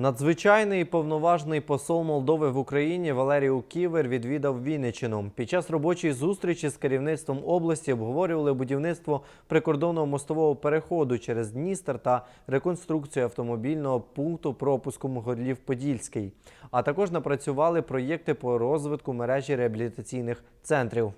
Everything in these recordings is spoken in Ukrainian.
Надзвичайний повноважний посол Молдови в Україні Валерій Ківер відвідав Вінниччину. Під час робочої зустрічі з керівництвом області обговорювали будівництво прикордонного мостового переходу через Дністер та реконструкцію автомобільного пункту пропуску Могилів-Подільський. А також напрацювали проєкти по розвитку мережі реабілітаційних центрів.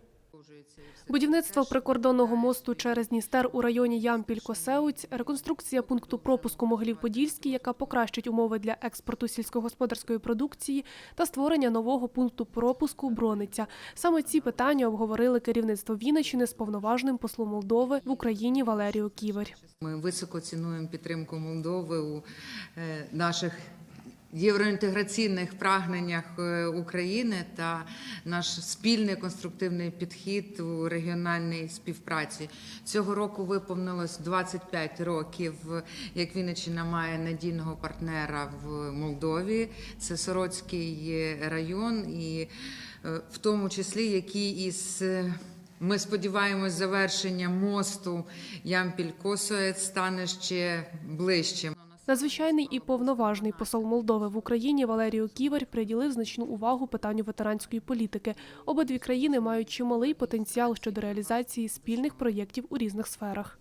Будівництво прикордонного мосту через Дністер у районі Ямпіль-Косеуць, реконструкція пункту пропуску Могилів-Подільський, яка покращить умови для експорту сільськогосподарської продукції, та створення нового пункту пропуску Брониця. Саме ці питання обговорили керівництво Вінниччини з повноважним послом Молдови в Україні Валерію Ківер. Ми високо цінуємо підтримку Молдови у е, наших євроінтеграційних прагненнях е, України та наш спільний конструктивний підхід у регіональній співпраці. Цього року виповнилось 25 років, як Вінниччина має надійного партнера в Молдові. Це Сороцький район, і е, в тому числі який із е, ми сподіваємось, завершення мосту Ямпіль-Косоєць стане ще ближчим. Надзвичайний і повноважний посол Молдови в Україні Валерію Ківер приділив значну увагу питанню ветеранської політики. Обидві країни мають чималий потенціал щодо реалізації спільних проєктів у різних сферах.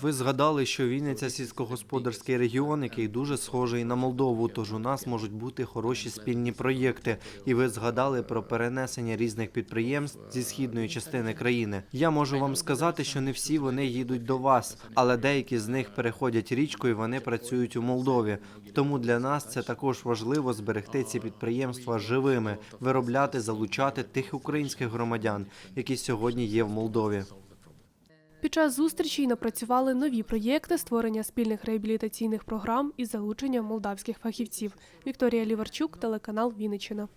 Ви згадали, що Вінниця сільськогосподарський регіон, який дуже схожий на Молдову. Тож у нас можуть бути хороші спільні проєкти. І ви згадали про перенесення різних підприємств зі східної частини країни. Я можу вам сказати, що не всі вони їдуть до вас, але деякі з них переходять річку і вони працюють у Молдові. Тому для нас це також важливо зберегти ці підприємства живими, виробляти, залучати тих українських громадян, які сьогодні є в Молдові. Під час зустрічі й напрацювали нові проєкти створення спільних реабілітаційних програм із залученням молдавських фахівців. Вікторія Ліварчук, телеканал Вінниччина.